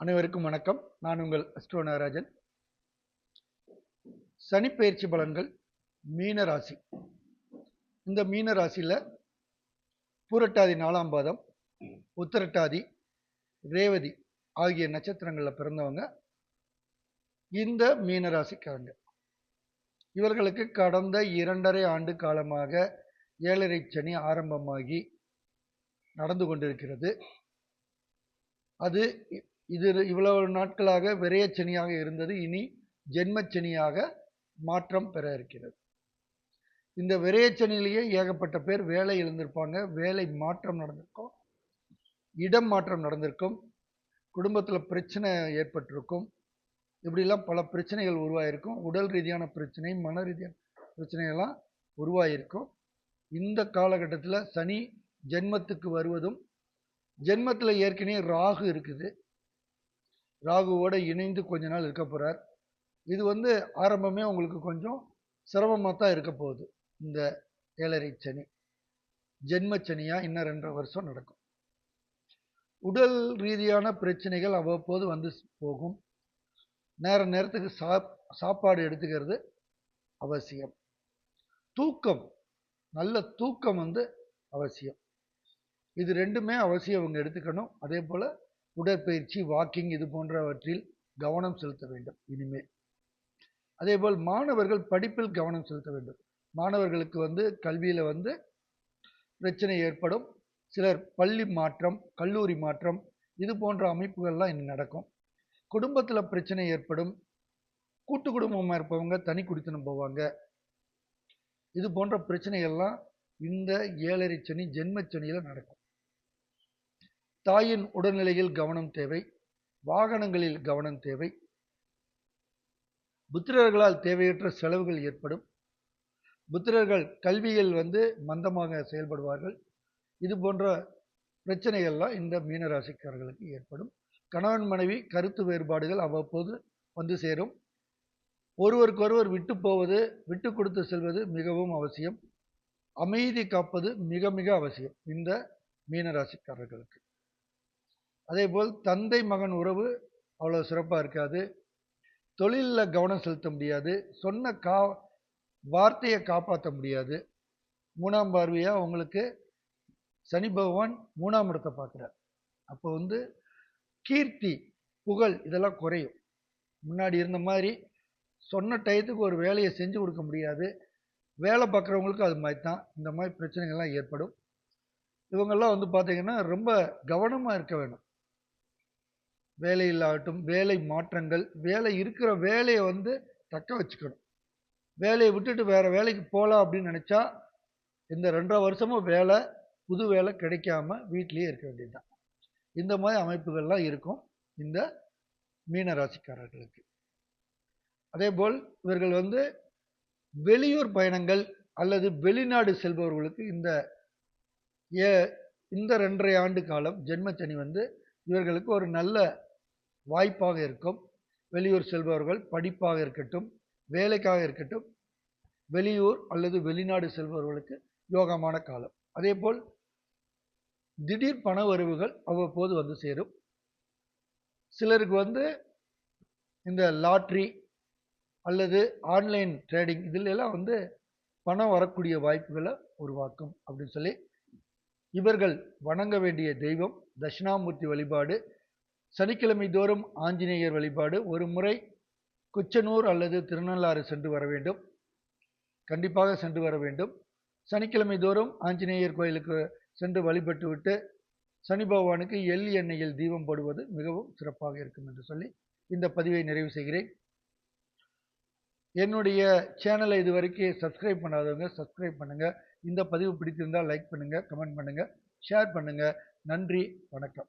அனைவருக்கும் வணக்கம். நான் உங்கள் அஸ்ட்ரோ நாகராஜன் சனிப்பெயர்ச்சி பலன்கள் மீன ராசி. இந்த மீன ராசியில் பூரட்டாதி நாலாம் பாதம் உத்திரட்டாதி ரேவதி ஆகிய நட்சத்திரங்களில் பிறந்தவங்க இந்த மீன ராசிக்காரங்க. இவர்களுக்கு கடந்த இரண்டரை ஆண்டு காலமாக ஏழரை சனி ஆரம்பமாகி நடந்து கொண்டிருக்கிறது. அது இது இவ்வளவு நாட்களாக விரயச்சனியாக இருந்தது. இனி ஜென்மச்சனியாக மாற்றம் பெற இருக்கிறது. இந்த விரயச்சனிலேயே ஏகப்பட்ட பேர் வேலை எழுந்திருப்பாங்க வேலை மாற்றம் நடந்திருக்கும். இடம் மாற்றம் நடந்திருக்கும். குடும்பத்தில் பிரச்சனை ஏற்பட்டிருக்கும். இப்படிலாம் பல பிரச்சனைகள் உருவாயிருக்கும். உடல் ரீதியான பிரச்சனை மன ரீதியான பிரச்சனைகள்லாம் உருவாயிருக்கும். இந்த காலகட்டத்தில் சனி ஜென்மத்துக்கு வருவதும் ஜென்மத்தில் ஏற்கனவே ராகு இருக்குது. ராகுவோடு இணைந்து கொஞ்ச நாள் இருக்க போகிறார் இது வந்து ஆரம்பமே உங்களுக்கு கொஞ்சம் சிரமமாக தான் இருக்க போகுது. இந்த ஏழரை சனி. ஜென்ம இன்னும் ரெண்டரை வருஷம் நடக்கும். உடல் ரீதியான பிரச்சனைகள் அவ்வப்போது வந்து போகும். நேர நேரத்துக்கு சாப் சாப்பாடு எடுத்துக்கிறது அவசியம். தூக்கம். நல்ல தூக்கம் வந்து அவசியம். இது ரெண்டுமே அவசியம் அவங்க எடுத்துக்கணும். அதே போல் உடற்பயிற்சி வாக்கிங் இது போன்றவற்றில் கவனம் செலுத்த வேண்டும் இனிமேல் அதேபோல் மாணவர்கள் படிப்பில் கவனம் செலுத்த வேண்டும். மாணவர்களுக்கு வந்து கல்வியில் வந்து பிரச்சனை ஏற்படும். சிலர் பள்ளி மாற்றம் கல்லூரி மாற்றம் இது போன்ற அமைப்புகள்லாம் இன்னும் நடக்கும். குடும்பத்தில் பிரச்சனை ஏற்படும். கூட்டு குடும்பமாக இருப்பவங்க தனி குடித்தனம் போவாங்க. இது போன்ற பிரச்சனைகள்லாம் இந்த ஏழரை சனி ஜென்மச்சனியில் நடக்கும். தாயின் உடல்நிலையில் கவனம் தேவை வாகனங்களில் கவனம் தேவை. புத்திரர்களால் தேவையற்ற செலவுகள் ஏற்படும். புத்திரர்கள் கல்வியில் வந்து மந்தமாக செயல்படுவார்கள். இது போன்ற பிரச்சனைகள்லாம் இந்த மீனராசிக்காரர்களுக்கு ஏற்படும். கணவன் மனைவி கருத்து வேறுபாடுகள் அவ்வப்போது வந்து சேரும். ஒருவருக்கொருவர் விட்டு போவது விட்டு கொடுத்து செல்வது மிகவும் அவசியம். அமைதி காப்பது மிக மிக அவசியம் இந்த மீனராசிக்காரர்களுக்கு. அதேபோல் தந்தை மகன் உறவு அவ்வளோ சிறப்பாக இருக்காது. தொழிலில் கவனம் செலுத்த முடியாது. சொன்ன கா வார்த்தையை காப்பாற்ற முடியாது. மூணாம் பார்வையாக உங்களுக்கு சனி பகவான் மூணாம் இடத்தை பார்க்குறார். அப்போ வந்து கீர்த்தி புகழ் இதெல்லாம் குறையும். முன்னாடி இருந்த மாதிரி சொன்ன டயத்துக்கு ஒரு வேலையை செஞ்சு கொடுக்க முடியாது. வேலை பார்க்குறவங்களுக்கு அது மாதிரி தான். இந்த மாதிரி பிரச்சனைகள்லாம் ஏற்படும். இவங்கெல்லாம் வந்து பார்த்தீங்கன்னா ரொம்ப கவனமாக இருக்க வேணும். வேலையில்லாகட்டும் வேலை மாற்றங்கள் வேலை இருக்கிற வேலையை வந்து தக்க வச்சுக்கணும். வேலையை விட்டுட்டு வேறு வேலைக்கு போகலாம் அப்படின்னு நினச்சா இந்த ரெண்டரை வருஷமும் வேலை புது வேலை கிடைக்காம வீட்டிலேயே இருக்க வேண்டியதுதான். இந்த மாதிரி அமைப்புகள்லாம் இருக்கும் இந்த மீன ராசிக்காரர்களுக்கு அதேபோல் இவர்கள் வந்து வெளியூர் பயணங்கள் அல்லது வெளிநாடு செல்பவர்களுக்கு இந்த ஏ இந்த ரெண்டரை ஆண்டு காலம் ஜென்மச்சனி வந்து இவர்களுக்கு ஒரு நல்ல வாய்ப்பாக இருக்கும். வெளியூர் செல்பவர்கள் படிப்பாக இருக்கட்டும் வேலைக்காக இருக்கட்டும் வெளியூர் அல்லது வெளிநாடு செல்பவர்களுக்கு யோகமான காலம். அதேபோல் திடீர் பண வரவுகள் அவ்வப்போது வந்து சேரும். சிலருக்கு வந்து இந்த லாட்ரி அல்லது ஆன்லைன் ட்ரேடிங் இதில் எல்லாம் வந்து பணம் வரக்கூடிய வாய்ப்புகளை உருவாக்கும் அப்படின்னு சொல்லி இவர்கள் வணங்க வேண்டிய தெய்வம் தட்சிணாமூர்த்தி வழிபாடு சனிக்கிழமை தோறும் ஆஞ்சநேயர் வழிபாடு ஒரு முறை குச்சனூர் அல்லது திருநள்ளாறு சென்று வர வேண்டும். கண்டிப்பாக சென்று வர வேண்டும். சனிக்கிழமை தோறும் ஆஞ்சநேயர் கோயிலுக்கு சென்று வழிபட்டுவிட்டு சனி பகவானுக்கு எள் எண்ணெயில் தீபம் போடுவது மிகவும் சிறப்பாக இருக்கும் என்று சொல்லி இந்த பதிவை நிறைவு செய்கிறேன். என்னுடைய சேனலை இது வரைக்கும் சப்ஸ்கிரைப் பண்ணாதவங்க சப்ஸ்கிரைப் பண்ணுங்கள் இந்த பதிவு பிடித்திருந்தால் லைக் பண்ணுங்கள் கமெண்ட் பண்ணுங்கள் ஷேர் பண்ணுங்கள் நன்றி வணக்கம்.